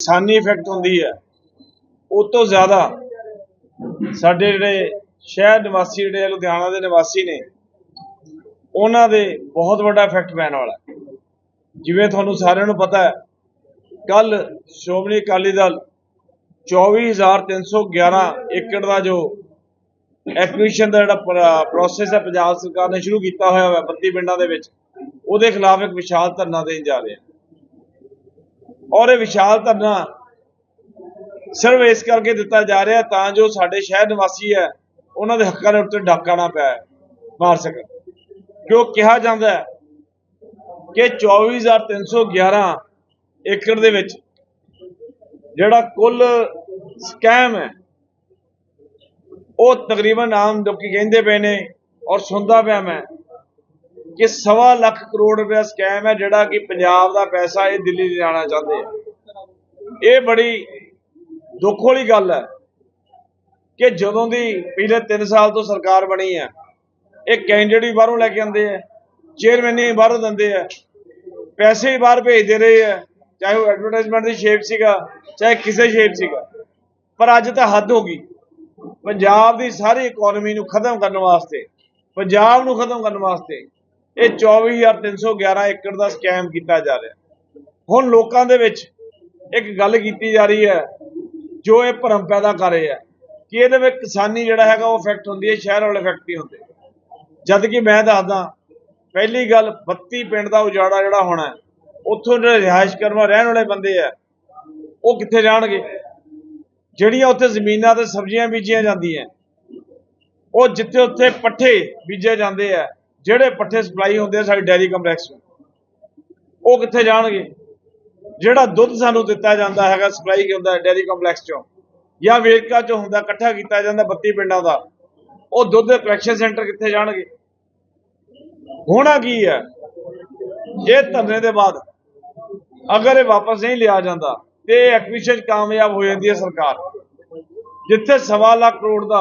ਕਿਸਾਨੀ ਇਫੈਕਟ ਹੁੰਦੀ ਹੈ। ਉਹ ਤੋਂ ਜ਼ਿਆਦਾ ਸਾਡੇ ਜਿਹੜੇ ਸ਼ਹਿਰ ਨਿਵਾਸੀ, ਜਿਹੜੇ ਲੁਧਿਆਣਾ ਦੇ ਨਿਵਾਸੀ ਨੇ, ਉਹਨਾਂ ਦੇ ਬਹੁਤ ਵੱਡਾ ਇਫੈਕਟ ਪੈਣ ਵਾਲਾ ਜਿਵੇਂ ਤੁਹਾਨੂੰ ਸਾਰਿਆਂ ਨੂੰ ਪਤਾ ਹੈ ਕੱਲ ਸ਼੍ਰੋਮਣੀ ਅਕਾਲੀ ਦਲ 24311 ਏਕੜ ਦਾ ਜੋ ਐਕਵੀਸ਼ਨ ਦਾ ਜਿਹੜਾ ਪ੍ਰੋਸੈਸ ਹੈ, ਪੰਜਾਬ ਸਰਕਾਰ ਨੇ ਸ਼ੁਰੂ ਕੀਤਾ ਹੋਇਆ ਹੈ 32 ਪਿੰਡਾਂ ਦੇ ਵਿੱਚ, ਉਹਦੇ ਖਿਲਾਫ ਇੱਕ ਵਿਸ਼ਾਲ ਧਰਨਾ ਦੇਣ ਜਾ ਰਹੇ ਹਾਂ ਔਰ ਇਹ ਵਿਸ਼ਾਲ ਧਰਨਾ ਸਿਰਫ ਇਸ ਕਰਕੇ ਦਿੱਤਾ ਜਾ ਰਿਹਾ ਤਾਂ ਜੋ ਸਾਡੇ ਸ਼ਹਿਰ ਨਿਵਾਸੀ ਹੈ, ਉਹਨਾਂ ਦੇ ਹੱਕਾਂ ਦੇ ਉੱਤੇ ਡਾਕਾ ਨਾ ਪੈ, ਮਾਰ ਸਕਣ। ਕਿਉਂ ਕਿਹਾ ਜਾਂਦਾ ਹੈ ਕਿ 24311 ਏਕੜ ਦੇ ਵਿੱਚ ਜਿਹੜਾ ਕੁੱਲ ਸਕੈਮ ਹੈ, ਉਹ ਤਕਰੀਬਨ ਆਮ ਲੋਕੀ ਕਹਿੰਦੇ ਪਏ ਨੇ ਔਰ ਸੁਣਦਾ ਪਿਆ ਮੈਂ ਕਿ ਸਵਾ ਲੱਖ ਕਰੋੜ ਰੁਪਏ ਸਕੈਮ ਹੈ ਜਿਹੜਾ ਕਿ ਪੰਜਾਬ ਦਾ ਪੈਸਾ ਇਹ ਦਿੱਲੀ ਜਾਣਾ ਚਾਹੁੰਦੇ ਆ। ਇਹ ਬੜੀ ਦੁੱਖ ਵਾਲੀ ਗੱਲ ਹੈ ਕਿ ਜਦੋਂ ਦੀ ਪਿਛਲੇ 3 ਸਾਲ ਤੋਂ ਸਰਕਾਰ ਬਣੀ ਹੈ, ਇਹ ਕੈਂਡੀਡੇਟ ਵੀ ਬਾਹਰੋਂ ਲੈ ਕੇ ਆਉਂਦੇ ਆ ਚੇਅਰਮੈਨ ਵੀ ਬਾਹਰੋਂ ਦਿੰਦੇ ਆ, ਪੈਸੇ ਵੀ ਬਾਹਰ ਭੇਜਦੇ ਰਹੇ ਆ, ਚਾਹੇ ਉਹ ਐਡਵਰਟਾਈਜ਼ਮੈਂਟ ਦੀ ਸ਼ੇਪ ਸੀਗਾ, ਚਾਹੇ ਕਿਸੇ ਸ਼ੇਪ ਸੀਗਾ। ਪਰ ਅੱਜ ਤਾਂ ਹੱਦ ਹੋ ਗਈ। ਪੰਜਾਬ ਦੀ ਸਾਰੀ ਇਕਨੋਮੀ ਨੂੰ ਖਤਮ ਕਰਨ ਵਾਸਤੇ, ਪੰਜਾਬ ਨੂੰ ਖਤਮ ਕਰਨ ਵਾਸਤੇ ਇਹ 24311 ਏਕੜ ਦਾ ਸਕੈਮ ਕੀਤਾ ਜਾ ਰਿਹਾ। ਹੁਣ ਲੋਕਾਂ ਦੇ ਵਿੱਚ ਇੱਕ ਗੱਲ ਕੀਤੀ ਜਾ ਰਹੀ ਹੈ, ਜੋ ਇਹ ਭਰਮ ਪੈਦਾ ਕਰ ਰਹੇ ਹੈ, ਕਿ ਇਹਦੇ ਵਿੱਚ ਕਿਸਾਨੀ ਜਿਹੜਾ ਹੈਗਾ ਉਹ ਇਫੈਕਟ ਹੁੰਦੀ ਹੈ, ਸ਼ਹਿਰ ਵਾਲੇ ਇਫੈਕਟ ਨਹੀਂ ਹੁੰਦੇ। ਜਦ ਕਿ ਮੈਂ ਦੱਸਦਾ, ਪਹਿਲੀ ਗੱਲ 32 ਪਿੰਡ ਦਾ ਉਜਾੜਾ ਜਿਹੜਾ ਹੋਣਾ ਉੱਥੋਂ ਜਿਹੜੇ ਰਿਹਾਇਸ਼ ਕਰਨ ਰਹਿਣ ਵਾਲੇ ਬੰਦੇ ਆ, ਉਹ ਕਿੱਥੇ ਜਾਣਗੇ? ਜਿਹੜੀਆਂ ਉੱਥੇ ਜ਼ਮੀਨਾਂ ਤੇ ਸਬਜ਼ੀਆਂ ਬੀਜੀਆਂ ਜਾਂਦੀਆਂ, ਉਹ ਜਿੱਥੇ ਉੱਥੇ ਪੱਠੇ ਬੀਜੇ ਜਾਂਦੇ ਆ ਜਿਹੜੇ ਪੱਠੇ ਸਪਲਾਈ ਹੁੰਦੇ ਆ ਸਾਡੇ ਡੈਰੀ ਕੰਪਲੈਕਸ ਨੂੰ ਉਹ ਕਿੱਥੇ ਜਾਣਗੇ? ਜਿਹੜਾ ਦੁੱਧ ਸਾਨੂੰ ਦਿੱਤਾ ਜਾਂਦਾ ਹੈਗਾ, ਸਪਲਾਈ ਹੁੰਦਾ ਡੈਰੀ ਕੰਪਲੈਕਸ ਚੋਂ, ਜਾਂ ਵੇਰਕਾ ਚੋਂ ਹੁੰਦਾ, ਇਕੱਠਾ ਕੀਤਾ ਜਾਂਦਾ 32 ਪਿੰਡਾਂ ਦਾ, ਉਹ ਦੁੱਧ ਦੇ ਕਲੈਕਸ਼ਨ ਸੈਂਟਰ ਕਿੱਥੇ ਜਾਣਗੇ? ਹੋਣਾ ਕੀ ਹੈ? ਇਹ ਧਰਨੇ ਦੇ ਬਾਅਦ, ਅਗਰ ਇਹ ਵਾਪਸ ਨਹੀਂ ਲਿਆ ਜਾਂਦਾ, ਤੇ ਐਕਵੀਸ਼ਨ ਕਾਮਯਾਬ ਹੋ ਜਾਂਦੀ ਹੈ ਸਰਕਾਰ। ਜਿੱਥੇ ਸਵਾ ਲੱਖ ਕਰੋੜ ਦਾ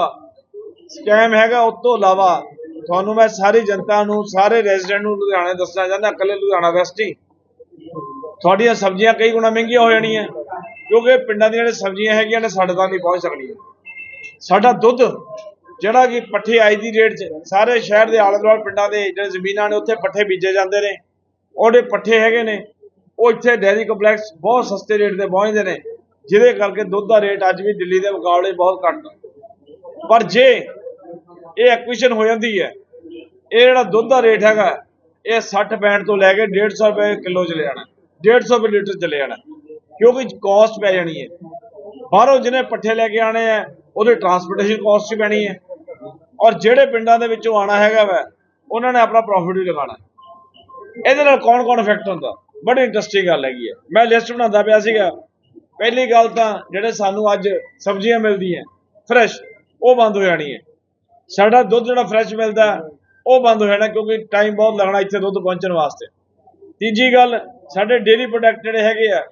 ਸਕੈਮ ਹੈਗਾ, ਉਸ ਤੋਂ ਇਲਾਵਾ ਤੁਹਾਨੂੰ ਮੈਂ ਸਾਰੀ ਜਨਤਾ ਨੂੰ, ਸਾਰੇ ਰੈਜ਼ੀਡੈਂਟ ਨੂੰ ਲੁਧਿਆਣੇ ਦੱਸਣਾ ਚਾਹੁੰਦਾ, ਇਕੱਲੇ ਲੁਧਿਆਣਾ ਵੈਸਟ ਹੀ। ਤੁਹਾਡੀਆਂ ਸਬਜ਼ੀਆਂ ਕਈ ਗੁਣਾ ਮਹਿੰਗੀਆਂ ਹੋ ਜਾਣੀਆਂ। ਕਿਉਂਕਿ ਪਿੰਡਾਂ ਦੀਆਂ ਜਿਹੜੇ ਸਬਜ਼ੀਆਂ ਹੈਗੀਆਂ ਨੇ, ਸਾਡੇ ਤੱਕ ਨਹੀਂ ਪਹੁੰਚ ਸਕਣੀਆਂ। ਸਾਡਾ ਦੁੱਧ, ਜਿਹੜਾ ਕਿ ਪੱਠੇ ਆਈ ਦੀ ਰੇਟ 'ਚ, ਸਾਰੇ ਸ਼ਹਿਰ ਦੇ ਆਲੇ ਦੁਆਲੇ ਪਿੰਡਾਂ ਦੇ ਜਿਹੜੇ ਜ਼ਮੀਨਾਂ ਨੇ, ਉੱਥੇ ਪੱਠੇ ਬੀਜੇ ਜਾਂਦੇ ਨੇ। ਉਹਦੇ ਪੱਠੇ ਹੈਗੇ ਨੇ। ਉਹ ਇੱਥੇ ਡੈਰੀ ਕੰਪਲੈਕਸ ਬਹੁਤ ਸਸਤੇ ਰੇਟ ਤੇ ਪਹੁੰਚਦੇ ਨੇ, ਜਿਹਦੇ ਕਰਕੇ ਦੁੱਧ ਦਾ ਰੇਟ ਅੱਜ ਵੀ ਦਿੱਲੀ ਦੇ ਮੁਕਾਬਲੇ ਬਹੁਤ ਘੱਟ ਪਰ ਜੇ ਇਹ ਐਕੁਇਸ਼ਨ ਹੋ ਜਾਂਦੀ ਹੈ। ਇਹ ਜਿਹੜਾ ਦੁੱਧ ਦਾ ਰੇਟ ਹੈਗਾ, ਇਹ 60 65 ਤੋਂ ਲੈ ਕੇ 150 ਰੁਪਏ ਕਿਲੋ ਚਲੇ ਜਾਣਾ 150 ਰੁਪਏ ਲੀਟਰ ਚਲੇ ਜਾਣਾ ਕਿਉਂਕਿ ਕਾਸਟ ਪੈ ਜਾਣੀ ਹੈ। ਬਾਹਰੋਂ ਜਿਹਨੇ ਪੱਠੇ ਲੈ ਕੇ ਆਣੇ ਆ ਉਹਦੇ ਟਰਾਂਸਪੋਰਟੇਸ਼ਨ ਕਾਸਟ ਵੀ ਪੈਣੀ ਹੈ। ਔਰ ਜਿਹੜੇ ਪਿੰਡਾਂ ਦੇ ਵਿੱਚੋਂ ਆਣਾ ਹੈਗਾ ਵਾ, ਉਹਨਾਂ ਨੇ ਆਪਣਾ ਪ੍ਰੋਫਿਟ ਵੀ ਲਗਾਉਣਾ। ਇਹਦੇ ਨਾਲ ਕੌਣ ਕੌਣ ਇਫੈਕਟ ਹੁੰਦਾ? ਬੜੀ ਇੰਟਰਸਟਿੰਗ ਗੱਲ ਹੈਗੀ ਹੈ। ਮੈਂ ਲਿਸਟ ਬਣਾਉਂਦਾ ਪਿਆ ਸੀਗਾ। ਪਹਿਲੀ ਗੱਲ ਤਾਂ ਜਿਹੜੇ ਸਾਨੂੰ ਅੱਜ ਸਬਜ਼ੀਆਂ ਮਿਲਦੀਆਂ ਫਰੈਸ਼ ਉਹ ਬੰਦ ਹੋ ਜਾਣੀ ਹੈ ਸਾਡਾ ਦੁੱਧ ਜਿਹੜਾ ਫਰੈਸ਼ ਮਿਲਦਾ, ਉਹ ਬੰਦ ਹੋ ਜਾਣਾ ਕਿਉਂਕਿ ਟਾਈਮ ਬਹੁਤ ਲੱਗਣਾ ਇੱਥੇ ਦੁੱਧ ਪਹੁੰਚਣ ਵਾਸਤੇ। ਤੀਜੀ ਗੱਲ, ਸਾਡੇ ਡੇਰੀ ਪ੍ਰੋਡਕਟ ਜਿਹੜੇ ਹੈਗੇ ਆ,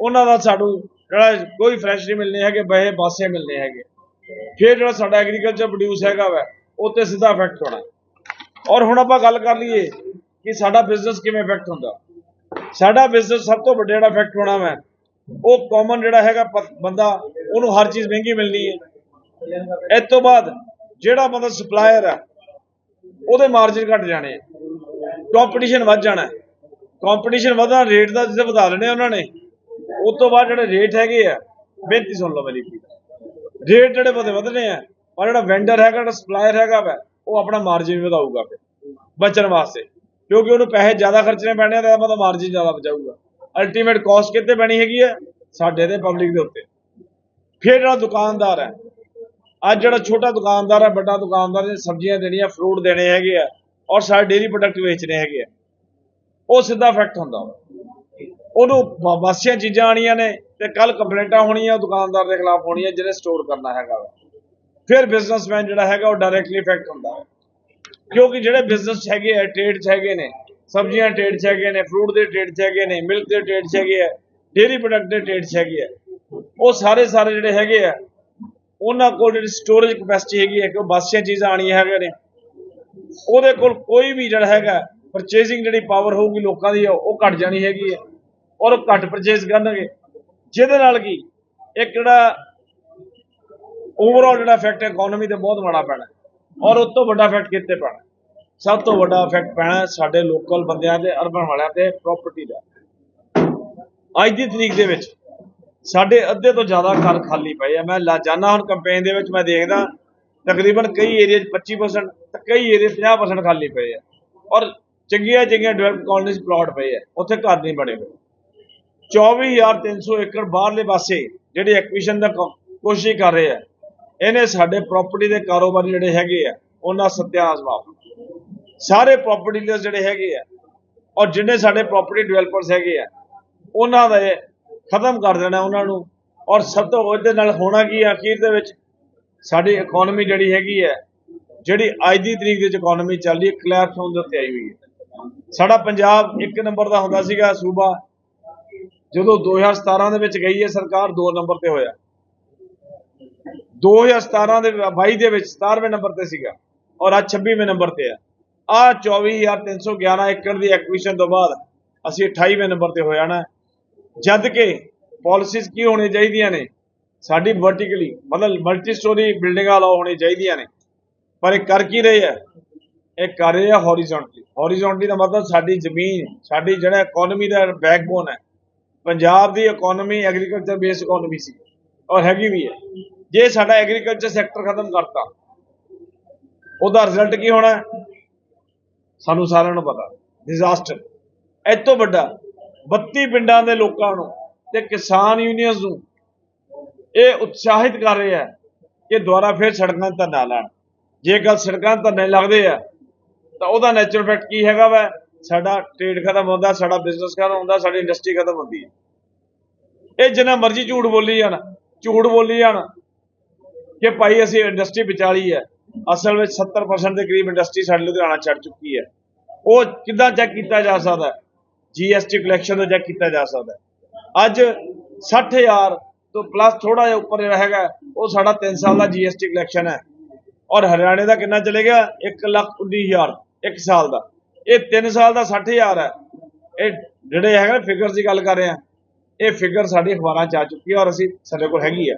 ਉਹਨਾਂ ਦਾ ਸਾਨੂੰ ਜਿਹੜਾ ਕੋਈ ਫਰੈਸ਼ ਨਹੀਂ ਮਿਲਨੇ ਹੈਗੇ, ਬਹੇ ਬਾਸੇ ਮਿਲਨੇ ਹੈਗੇ। ਫਿਰ ਜਿਹੜਾ ਸਾਡਾ ਐਗਰੀਕਲਚਰ ਪ੍ਰੋਡਿਊਸ ਹੈਗਾ ਵਾ, ਉਹ ਤੇ ਸਿੱਧਾ ਇਫੈਕਟ ਹੋਣਾ। ਔਰ ਹੁਣ ਆਪਾਂ ਗੱਲ ਕਰ ਲਈਏ ਕਿ ਸਾਡਾ ਬਿਜ਼ਨਸ ਕਿਵੇਂ ਇਫੈਕਟ ਹੁੰਦਾ। ਸਾਡਾ ਬਿਜ਼ਨਸ ਸਭ ਤੋਂ ਵੱਡਾ ਜਿਹੜਾ ਇਫੈਕਟ ਹੋਣਾ ਵਾ, ਉਹ ਕਾਮਨ ਜਿਹੜਾ ਹੈਗਾ ਬੰਦਾ, ਉਹਨੂੰ ਹਰ ਚੀਜ਼ ਮਹਿੰਗੀ ਮਿਲਣੀ ਹੈ। ਇਸ ਤੋਂ ਬਾਅਦ ਜਿਹੜਾ ਬੰਦਾ ਸਪਲਾਇਰ ਹੈ ਉਹਦੇ ਮਾਰਜਨ ਘਟ ਜਾਣੇ ਆ। ਕੰਪੀਟੀਸ਼ਨ ਵੱਧ ਜਾਣਾ ਕੰਪੀਟੀਸ਼ਨ ਵਧਾ ਰੇਟ ਦਾ ਜਿੱਥੇ ਵਧਾ ਲੈਣੇ ਉਹਨਾਂ ਨੇ, ਉਸ ਤੋਂ ਬਾਅਦ ਜਿਹੜੇ ਰੇਟ ਹੈਗੇ ਆ, ਬੇਨਤੀ ਸੁਣ ਲਓ ਮੇਰੀ ਰੇਟ ਜਿਹੜੇ ਵਧੇ, ਵਧਣੇ ਆ, ਪਰ ਜਿਹੜਾ ਵੈਂਡਰ ਹੈਗਾ, ਜਿਹੜਾ ਸਪਲਾਇਰ ਹੈਗਾ ਵਾ, ਉਹ ਆਪਣਾ ਮਾਰਜਨ ਵਧਾਊਗਾ ਫਿਰ, ਬਚਣ ਵਾਸਤੇ। ਕਿਉਂਕਿ ਉਹਨੂੰ ਪੈਸੇ ਜ਼ਿਆਦਾ ਖਰਚਣੇ ਪੈਣੇ ਆ, ਤਾਂ ਮਤਲਬ ਮਾਰਜਨ ਜ਼ਿਆਦਾ ਬਚਾਊਗਾ। ਅਲਟੀਮੇਟ ਕਾਸਟ ਕਿੱਥੇ ਪੈਣੀ ਹੈਗੀ ਹੈ ਸਾਡੇ ਤੇ ਪਬਲਿਕ ਦੇ ਉੱਤੇ। ਫਿਰ ਜਿਹੜਾ ਦੁਕਾਨਦਾਰ ਹੈ ਅੱਜ ਜਿਹੜਾ ਛੋਟਾ ਦੁਕਾਨਦਾਰ ਹੈ, ਵੱਡਾ ਦੁਕਾਨਦਾਰ ਨੇ ਸਬਜ਼ੀਆਂ ਦੇਣੀਆਂ ਫਰੂਟ ਦੇਣੇ ਹੈਗੇ ਆ ਔਰ ਸਾਰੇ ਡੇਰੀ ਪ੍ਰੋਡਕਟ ਵੇਚਣੇ ਹੈਗੇ ਆ, ਉਹ ਸਿੱਧਾ ਇਫੈਕਟ ਹੁੰਦਾ ਉਹਨੂੰ ਬ- ਚੀਜ਼ਾਂ ਆਣੀਆਂ ਨੇ ਤੇ ਕੱਲ ਕੰਪਲੇਂਟਾਂ ਹੋਣੀਆਂ ਦੁਕਾਨਦਾਰ ਦੇ ਖਿਲਾਫ ਹੋਣੀਆਂ ਜਿਹਨੇ ਸਟੋਰ ਕਰਨਾ ਹੈਗਾ ਵਾ। ਫਿਰ ਬਿਜ਼ਨਸਮੈਨ ਜਿਹੜਾ ਹੈਗਾ ਉਹ ਡਾਇਰੈਕਟਲੀ ਇਫੈਕਟ ਹੁੰਦਾ ਹੈ ਕਿਉਂਕਿ ਜਿਹੜੇ ਬਿਜ਼ਨਸ ਹੈਗੇ ਆ ਟ੍ਰੇਡ 'ਚ ਹੈਗੇ ਨੇ, ਸਬਜ਼ੀਆਂ ਟ੍ਰੇਡ 'ਚ ਹੈਗੇ ਨੇ ਫਰੂਟ ਦੇ ਟ੍ਰੇਡ 'ਚ ਹੈਗੇ ਨੇ ਮਿਲਕ ਦੇ ਟ੍ਰੇਡ 'ਚ ਹੈਗੇ ਆ ਡੇਰੀ ਪ੍ਰੋਡਕਟ ਦੇ ਟ੍ਰੇਡ 'ਚ ਹੈਗੇ ਆ, ਉਹ ਸਾਰੇ ਸਾਰੇ ਜਿਹੜੇ ਹੈਗੇ ਆ ਉਹਨਾਂ ਕੋਲ ਜਿਹੜੀ ਸਟੋਰੇਜ ਕਪੈਸਿਟੀ ਹੈਗੀ ਹੈ ਕਿ ਉਹ ਬਾਸੀਆਂ ਚੀਜ਼ਾਂ ਆਣੀਆਂ ਹੈਗੇ ਨੇ। ਉਹਦੇ ਕੋਲ ਕੋਈ ਵੀ ਜਿਹੜਾ ਹੈਗਾ ਪਰਚੇਸਿੰਗ ਜਿਹੜੀ ਪਾਵਰ ਹੋਊਗੀ ਲੋਕਾਂ ਦੀ, ਉਹ ਘਟ ਜਾਣੀ ਹੈਗੀ ਹੈ ਔਰ ਉਹ ਘੱਟ ਪਰਚੇਸ ਕਰਨਗੇ। ਜਿਹਦੇ ਨਾਲ ਕੀ, ਇੱਕ ਜਿਹੜਾ ਓਵਰਆਲ ਜਿਹੜਾ ਇਫੈਕਟ ਇਕਨੋਮੀ ਤੇ ਬਹੁਤ ਮਾੜਾ ਪੈਣਾ ਔਰ ਉਸ ਤੋਂ ਵੱਡਾ ਇਫੈਕਟ ਕਿੱਥੇ ਪੈਣਾ ਸਭ ਤੋਂ ਵੱਡਾ ਇਫੈਕਟ ਪੈਣਾ ਸਾਡੇ ਲੋਕਲ ਬੰਦਿਆਂ ਤੇ ਅਰਬਨ ਵਾਲਿਆਂ ਤੇ ਪ੍ਰਾਪਰਟੀ ਦਾ। ਅੱਜ ਦੀ ਤਰੀਕ ਦੇ ਵਿੱਚ ਸਾਡੇ ਅੱਧੇ ਤੋਂ ਜ਼ਿਆਦਾ ਘਰ ਖਾਲੀ ਪਏ ਆ। ਮੈਂ ਲਾਜਾਨਾ ਹੁਣ ਕੰਪੇਨ ਦੇ ਵਿੱਚ, ਮੈਂ ਦੇਖਦਾ, ਤਕਰੀਬਨ ਕਈ ਏਰੀਆ 'ਚ 25% ਤੇ ਕਈ ਏਰੀਆ 50% ਖਾਲੀ ਪਏ ਆ। ਔਰ ਚੰਗੀਆਂ ਚੰਗੀਆਂ ਡਿਵੈਲਪ ਕਾਲੋਨੀਜ਼ ਪਲਾਟ ਪਏ ਆ। ਉੱਥੇ ਘਰ ਨਹੀਂ ਬਣੇ ਹੋਏ। 24300 ਏਕੜ ਬਾਹਰਲੇ ਪਾਸੇ ਜਿਹੜੇ ਐਕਵੀਸ਼ਨ ਦਾ ਕੋਸ਼ਿਸ਼ ਕਰ ਰਹੇ ਆ, ਇਹਨੇ ਸਾਡੇ ਪ੍ਰਾਪਰਟੀ ਦੇ ਕਾਰੋਬਾਰੀ ਜਿਹੜੇ ਹੈਗੇ ਆ, ਉਹਨਾਂ ਸਤਿਆਨਾਸ਼ ਮਾਫ ਸਾਰੇ ਪ੍ਰਾਪਰਟੀ ਡੀਲਰਸ ਜਿਹੜੇ ਹੈਗੇ ਆ, ਔਰ ਜਿੰਨੇ ਸਾਡੇ ਪ੍ਰਾਪਰਟੀ ਡਿਵੈਲਪਰਸ ਹੈਗੇ ਆ, ਉਹਨਾਂ ਦੇ ਖਤਮ ਕਰ ਦੇਣਾ ਉਹਨਾਂ ਨੂੰ। ਔਰ ਸਭ ਤੋਂ ਉਹਦੇ ਨਾਲ ਹੋਣਾ ਕੀ ਹੈ ਅਖੀਰ ਦੇ ਵਿੱਚ ਸਾਡੀ ਇਕਨੋਮੀ ਜਿਹੜੀ ਹੈਗੀ ਹੈ, ਜਿਹੜੀ ਅੱਜ ਦੀ ਤਰੀਕ ਦੇ ਵਿੱਚ ਇਕਨੋਮੀ ਚੱਲ ਰਹੀ ਹੈ ਕਲੈਪਸ ਹੋਣ ਦੇ ਉੱਤੇ ਆਈ ਹੋਈ ਹੈ। ਸਾਡਾ ਪੰਜਾਬ ਇੱਕ ਨੰਬਰ ਦਾ ਹੁੰਦਾ ਸੀਗਾ, ਸੂਬਾ। ਜਦੋਂ 2017 ਦੇ ਵਿੱਚ ਗਈ ਹੈ ਸਰਕਾਰ 2 ਨੰਬਰ ਤੇ ਹੋਇਆ। 2017 ਦੇ 22 ਦੇ ਵਿੱਚ 17ਵੇਂ ਨੰਬਰ ਤੇ ਸੀਗਾ ਔਰ ਅੱਜ 26ਵੇਂ ਨੰਬਰ ਤੇ ਆ। ਆ 24311 ਏਕੜ ਦੀ ਐਕਵੀਸ਼ਨ ਤੋਂ ਬਾਅਦ ਅਸੀਂ 28ਵੇਂ ਨੰਬਰ ਤੇ ਹੋ ਜਾਣਾ ਜਦ ਕਿ ਪਾਲਿਸੀਜ਼ ਕੀ ਹੋਣੀਆਂ ਚਾਹੀਦੀਆਂ ਨੇ? ਸਾਡੀ ਵਰਟੀਕਲੀ ਮਤਲਬ ਮਲਟੀ ਸਟੋਰੀ ਬਿਲਡਿੰਗਾਂ ਲਾਓ ਹੋਣੀਆਂ ਚਾਹੀਦੀਆਂ ਨੇ। ਪਰ ਇਹ ਕਰ ਕੀ ਰਹੇ ਆ? ਇਹ ਕਰ ਰਹੇ ਆ ਹੌਰੀਜ਼ੌਂਟਲੀ ਹੌਰੀਜ਼ੌਂਟਲੀ ਦਾ ਮਤਲਬ ਸਾਡੀ ਜ਼ਮੀਨ, ਸਾਡੀ ਜਿਹੜਾ ਇਕਨੋਮੀ ਦਾ ਬੈਕਬੋਨ ਹੈ। ਪੰਜਾਬ ਦੀ ਇਕਨੋਮੀ ਐਗਰੀਕਲਚਰ ਬੇਸਡ ਇਕਨੋਮੀ ਸੀ। ਔਰ ਹੈਗੀ ਵੀ ਹੈ। ਜੇ ਸਾਡਾ ਐਗਰੀਕਲਚਰ ਸੈਕਟਰ ਖਤਮ ਕਰਤਾ, ਉਹਦਾ ਰਿਜ਼ਲਟ ਕੀ ਹੋਣਾ? ਸਾਨੂੰ ਸਾਰਿਆਂ ਨੂੰ ਪਤਾ। ਡਿਜ਼ਾਸਟਰ ਇਹ ਤੋਂ ਵੱਡਾ 32 ਪਿੰਡਾਂ ਦੇ ਲੋਕਾਂ ਨੂੰ ਤੇ ਕਿਸਾਨ ਯੂਨੀਅਨਸ ਨੂੰ ਇਹ ਉਤਸ਼ਾਹਿਤ ਕਰ ਰਹੇ ਹੈ ਕਿ ਦੁਬਾਰਾ ਫਿਰ ਸੜਕਾਂ ਤੇ ਧਰਨਾ ਲਾਣ ਜੇ ਗੱਲ ਸੜਕਾਂ ਤੇ ਧਰਨੇ ਲੱਗਦੇ ਆ, ਤਾਂ ਉਹਦਾ ਨੈਚੁਰਲ ਇਫੈਕਟ ਕੀ ਹੈਗਾ ਵਾ? ਸਾਡਾ ਟ੍ਰੇਡ ਖਤਮ ਹੁੰਦਾ, ਸਾਡਾ ਬਿਜ਼ਨਸ ਖਤਮ ਹੁੰਦਾ, ਸਾਡੀ ਇੰਡਸਟਰੀ ਖਤਮ ਹੁੰਦੀ ਹੈ। ਇਹ ਜਿੰਨਾ ਮਰਜ਼ੀ ਝੂਠ ਬੋਲੀ ਜਾਣ, ਝੂਠ ਬੋਲੀ ਜਾਣ ਕਿ ਭਾਈ ਅਸੀਂ ਇੰਡਸਟਰੀ ਵਿਚਾਲੀ ਹੈ। ਅਸਲ ਵਿੱਚ 70% ਦੇ ਕਰੀਬ ਇੰਡਸਟਰੀ ਸਾਡੇ ਲੁਧਿਆਣਾ ਛੱਡ ਚੁੱਕੀ ਹੈ। ਉਹ ਕਿੱਦਾਂ ਚੈੱਕ ਕੀਤਾ ਜਾ ਸਕਦਾ ਜੀਐਸਟੀ ਕਲੈਕਸ਼ਨ ਦਾ ਚੈੱਕ ਕੀਤਾ ਜਾ ਸਕਦਾ ਹੈ। ਅੱਜ 60000 ਤੋਂ ਪਲੱਸ ਥੋੜਾ ਜਿਹਾ ਉੱਪਰ ਜਿਹੜਾ ਹੈਗਾ, ਉਹ ਸਾਡਾ 3 ਸਾਲ ਦਾ ਜੀਐਸਟੀ ਕਲੈਕਸ਼ਨ ਹੈ। ਔਰ ਹਰਿਆਣੇ ਦਾ ਕਿੰਨਾ ਚਲੇਗਾ 1 ਲੱਖ 19000 ਇੱਕ ਸਾਲ ਦਾ। ਇਹ 3 ਸਾਲ ਦਾ 60000 ਹੈ। ਇਹ ਜਿਹੜੇ ਹੈਗਾ ਫਿਗਰ ਦੀ ਗੱਲ ਕਰ ਰਹੇ ਆ ਇਹ ਫਿਗਰ ਸਾਡੀ ਅਖਬਾਰਾਂ 'ਚ ਆ ਚੁੱਕੀ ਹੈ ਔਰ ਅਸੀਂ ਸਾਡੇ ਕੋਲ ਹੈਗੀ ਆ